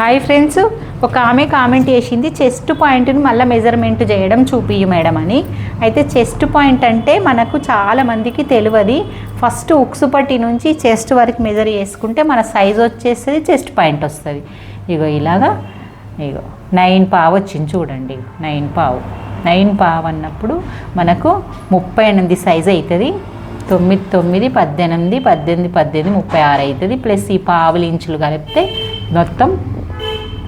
Hi friends ఒక ఆమె comment చేసింది చెస్ట్ పాయింట్ని మళ్ళీ మెజర్మెంట్ చేయడం చూపియ్యి మేడం అని. అయితే చెస్ట్ పాయింట్ అంటే మనకు చాలా మందికి తెలియదు. ఫస్ట్ ఉక్సు పట్టి నుంచి చెస్ట్ వరకు మెజర్ చేసుకుంటే మన సైజ్ వచ్చేస్తుంది చెస్ట్ పాయింట్ వస్తుంది. ఇగో ఇలాగా ఇగో నైన్ పావు వచ్చింది చూడండి. నైన్ పావు. నైన్ పావు అన్నప్పుడు మనకు ముప్పై ఎనిమిది సైజ్ అవుతుంది తొమ్మిది తొమ్మిది పద్దెనిమిది పద్దెనిమిది పద్దెనిమిది ముప్పై ఆరు అవుతుంది ప్లస్ ఈ పావులు ఇంచులు కలిపితే మొత్తం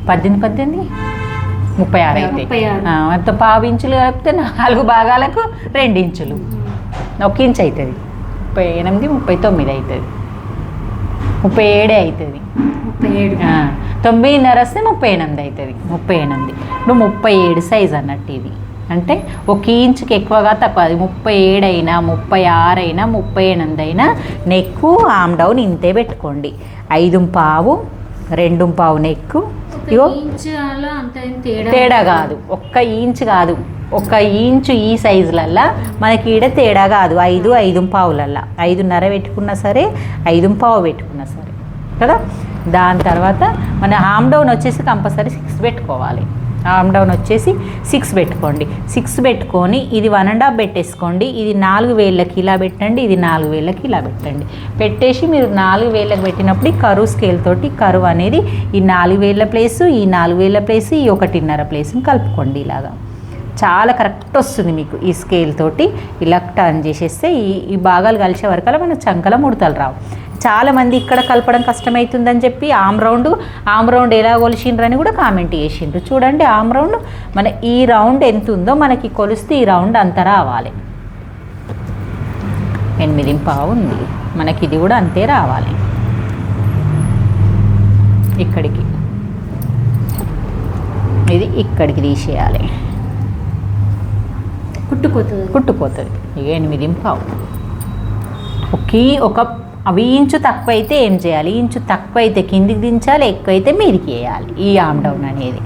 పద్దెనిమిది పద్దెనిమిది? ముప్పై ఆరు. ఆ, మొత్తం పావు ఇంచులు కలిపితే నాలుగు భాగాలకు రెండు ఇంచులు. ఒక ఇంచు అవుతుంది ముప్పై ఎనిమిది ముప్పై తొమ్మిది అవుతుంది ముప్పై ఏడే అవుతుంది ముప్పై ఏడు. ఆ, తొమ్మిదిన్నర వస్తే ముప్పై ఎనిమిది అవుతుంది ముప్పై ఎనిమిది. ఇప్పుడు ముప్పై ఏడు సైజ్ అన్నట్టు ఇది. అంటే ఒక ఇంచుకి ఎక్కువగా తక్కువ. అది ముప్పై ఏడు అయినా ముప్పై ఆరు అయినా ముప్పై ఎనిమిది అయినా నెక్కు ఆమ్ డౌన్ ఇంతే పెట్టుకోండి. ఐదు పావు రెండు పావు నెక్కు ఇగో. తేడా కాదు. ఒక్క ఇంచ్ కాదు. ఒక్క ఇంచు ఈ సైజులల్లా మనకి ఈడ తేడా కాదు. ఐదు ఐదు పావులల్లా. ఐదున్నర పెట్టుకున్నా సరే ఐదు పావు పెట్టుకున్నా సరే. కదా? దాని తర్వాత మన ఆమ్ డౌన్ వచ్చేసి కంపల్సరీ సిక్స్ పెట్టుకోవాలి. ఆమ్ డౌన్ వచ్చేసి సిక్స్ పెట్టుకోండి. సిక్స్ పెట్టుకొని ఇది వన్ అండ్ హాఫ్ పెట్టేసుకోండి. ఇది నాలుగు వేళ్ళకి ఇలా పెట్టండి. ఇది నాలుగు వేళ్ళకి ఇలా పెట్టండి. పెట్టేసి మీరు నాలుగు వేళ్ళకి పెట్టినప్పుడు ఈ కరువు స్కేల్ తోటి కరువు అనేది ఈ నాలుగు వేళ్ళ ప్లేసు ఈ నాలుగు వేళ్ళ ప్లేస్ ఈ ఒకటిన్నర ప్లేస్ని కలుపుకోండి ఇలాగా. చాలా కరెక్ట్ వస్తుంది మీకు ఈ స్కేల్ తోటి. ఇలా టర్న్ చేసేస్తే ఈ ఈ భాగాలు కలిసే వరకు మన చంకల ముడతలు రావు. చాలామంది ఇక్కడ కలపడం కష్టమవుతుందని చెప్పి ఆమ్ రౌండ్ ఆమ్ రౌండ్ ఎలా కొలిసిండ్రని కూడా కామెంట్ చేసిండ్రు. చూడండి ఆమ్ రౌండ్ మన ఈ రౌండ్ ఎంత ఉందో మనకి కొలిస్తే ఈ రౌండ్ అంత రావాలి. ఎనిమిది పావు ఉంది. మనకి ఇది కూడా అంతే రావాలి. ఇక్కడికి. ఇది ఇక్కడికి తీసేయాలి. కుట్టుకోతుంది కుట్టుపోతుంది ఇక ఎనిమిది పావు. ఒకే ఒక అవి ఇంచు తక్కువ అయితే ఏం చేయాలి? ఇంచు తక్కువ అయితే కిందికి దించాలి ఎక్కువ అయితే మీదికి వేయాలి. ఈ ఆమ్ డౌన్ అనేది.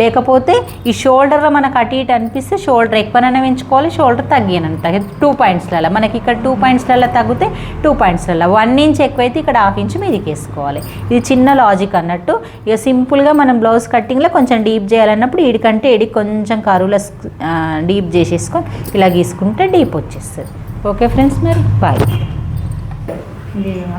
లేకపోతే ఈ షోల్డర్లో మనకు అటు ఇటు అనిపిస్తే షోల్డర్ ఎక్కువనైనా పెంచుకోవాలి షోల్డర్ తగ్గినంత టూ పాయింట్స్లలో. మనకి ఇక్కడ టూ పాయింట్స్లలో తగ్గితే టూ పాయింట్స్లలో. వన్ ఇంచ్ ఎక్కువైతే ఇక్కడ హాఫ్ ఇంచ్ మీదకి వేసుకోవాలి. ఇది చిన్న లాజిక్ అన్నట్టు. ఇక సింపుల్గా మనం బ్లౌజ్ కటింగ్లో కొంచెం డీప్ చేయాలన్నప్పుడు ఇడికంటే ఇడి కొంచెం కరువులో డీప్ చేసేసుకొని ఇలా గీసుకుంటే డీప్ వచ్చేస్తుంది. ఓకే ఫ్రెండ్స్ మరి. బాయ్. ఇది